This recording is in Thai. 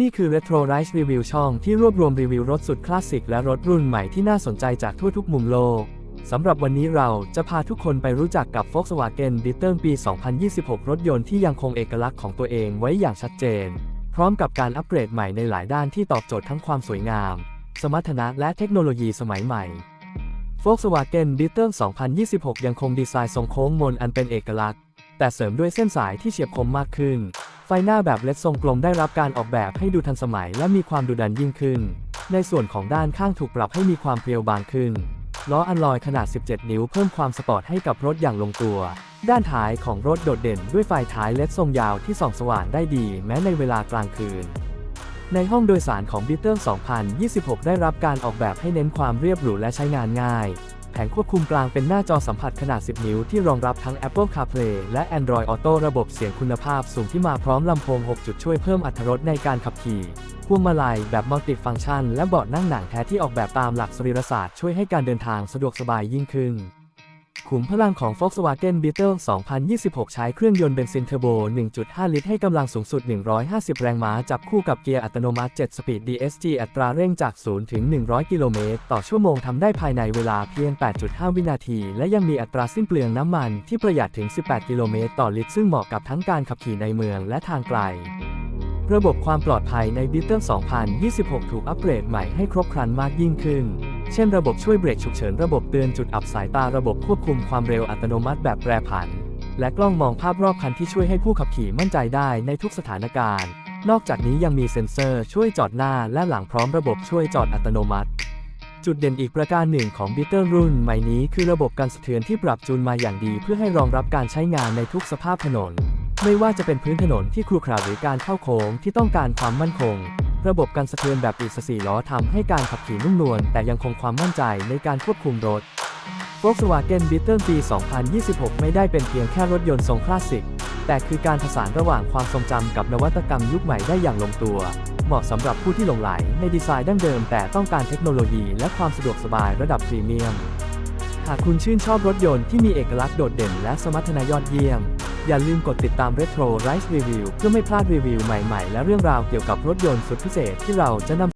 นี่คือ Retro Rise Review ช่องที่รวบรวมรีวิวรถสุดคลาสสิกและรถรุ่นใหม่ที่น่าสนใจจากทั่วทุกมุมโลก สำหรับวันนี้เราจะพาทุกคนไปรู้จักกับ Volkswagen Beetle ปี 2026 รถยนต์ที่ยังคงเอกลักษณ์ของตัวเองไว้อย่างชัดเจน พร้อมกับการอัปเกรดใหม่ในหลายด้านที่ตอบโจทย์ทั้งความสวยงาม สมรรถนะและเทคโนโลยีสมัยใหม่ Volkswagen Beetle 2026 ยังคงดีไซน์ทรงโค้งมนอันเป็นเอกลักษณ์ แต่เสริมด้วยเส้นสายที่เฉียบคมมากขึ้น ฟหน้าแบบเลดทรงกลมได้รับการออกแบบให้ดูทันสมัยและมีความดุดันยิ่งขึ้น ในส่วนของด้านข้างถูกปรับให้มีความเพรียวบางขึ้น ล้ออัลลอยขนาด 17 นิ้วเพิ่มความสปอร์ตให้กับรถอย่างลงตัว ด้านท้ายของรถโดดเด่นด้วยไฟท้ายเลดทรงยาวที่ส่องสว่างได้ดี แม้ในเวลากลางคืน ในห้องโดยสารของ b e e t l e 2026 ได้รับการออกแบบให้เน้นความเรียบหรูและใช้งานง่าย แผงควบคุมกลางเป็นหน้าจอสัมผัสขนาด 10 นิ้วที่รองรับทั้ง Apple CarPlay และ Android Auto ระบบเสียงคุณภาพสูงที่มาพร้อมลำโพง 6 จุดช่วยเพิ่มอรรถรสในการขับขี่ พวงมาลัยแบบมัลติฟังก์ชัน และเบาะนั่งหนังแท้ที่ออกแบบตามหลักสรีรศาสตร์ช่วยให้การเดินทางสะดวกสบายยิ่งขึ้น ขุมพลังของ Volkswagen Beetle 2026 ใช้เครื่องยนต์เบนซินเทอร์โบ 1.5 ลิตรให้กำลังสูงสุด 150 แรงม้า จับคู่กับเกียร์อัตโนมัติ 7 สปีด DSG อัตราเร่งจาก 0 ถึง 100 กิโลเมตร ต่อชั่วโมงทำได้ภายในเวลาเพียง 8.5 วินาที และยังมีอัตราสิ้นเปลืองน้ำมันที่ประหยัดถึง 18 กิโลเมตร ต่อลิตร ซึ่งเหมาะกับทั้งการขับขี่ในเมืองและทางไกลระบบความปลอดภัยใน Beetle 2026 ถูกอัปเกรดใหม่ให้ครบครันมากยิ่งขึ้น เช่นระบบช่วยเบรกฉุกเฉินระบบเตือนจุดอับสายตาระบบควบคุมความเร็วอัตโนมัติแบบแปรผัน และกล้องมองภาพรอบคันที่ช่วยให้ผู้ขับขี่มั่นใจได้ในทุกสถานการณ์ นอกจากนี้ยังมีเซ็นเซอร์ช่วยจอดหน้าและหลังพร้อมระบบช่วยจอดอัตโนมัติ จุดเด่นอีกประการหนึ่งของ Beetle รุ่นใหม่นี้คือระบบการสะเทือนที่ปรับจูนมาอย่างดีเพื่อให้รองรับการใช้งานในทุกสภาพถนน ไม่ว่าจะเป็นพื้นถนนที่ครุขระหรือการเข้าโค้งที่ต้องการความมั่นคง ระบบการสะเทือนแบบอิสสีล้อทำให้การขับขี่นุ่มนวลแต่ยังคงความมั่นใจในการควบคุมรถ Volkswagen Beetle ปี 2026 ไม่ได้เป็นเพียงแค่รถยนต์ทรงคลาสสิก แต่คือการผสานระหว่างความทรงจำกับนวัตกรรมยุคใหม่ได้อย่างลงตัว เหมาะสำหรับผู้ที่หลงไหลในดีไซน์ดั้งเดิม แต่ต้องการเทคโนโลยีและความสะดวกสบายระดับพรีเมียม หากคุณชื่นชอบรถยนต์ที่มีเอกลักษณ์โดดเด่นและสมรรถนะยอดเยี่ยม อย่าลืมกดติดตาม Retro Rise Review เพื่อไม่พลาดรีวิวใหม่ๆ และเรื่องราวเกี่ยวกับรถยนต์สุดพิเศษที่เราจะนำ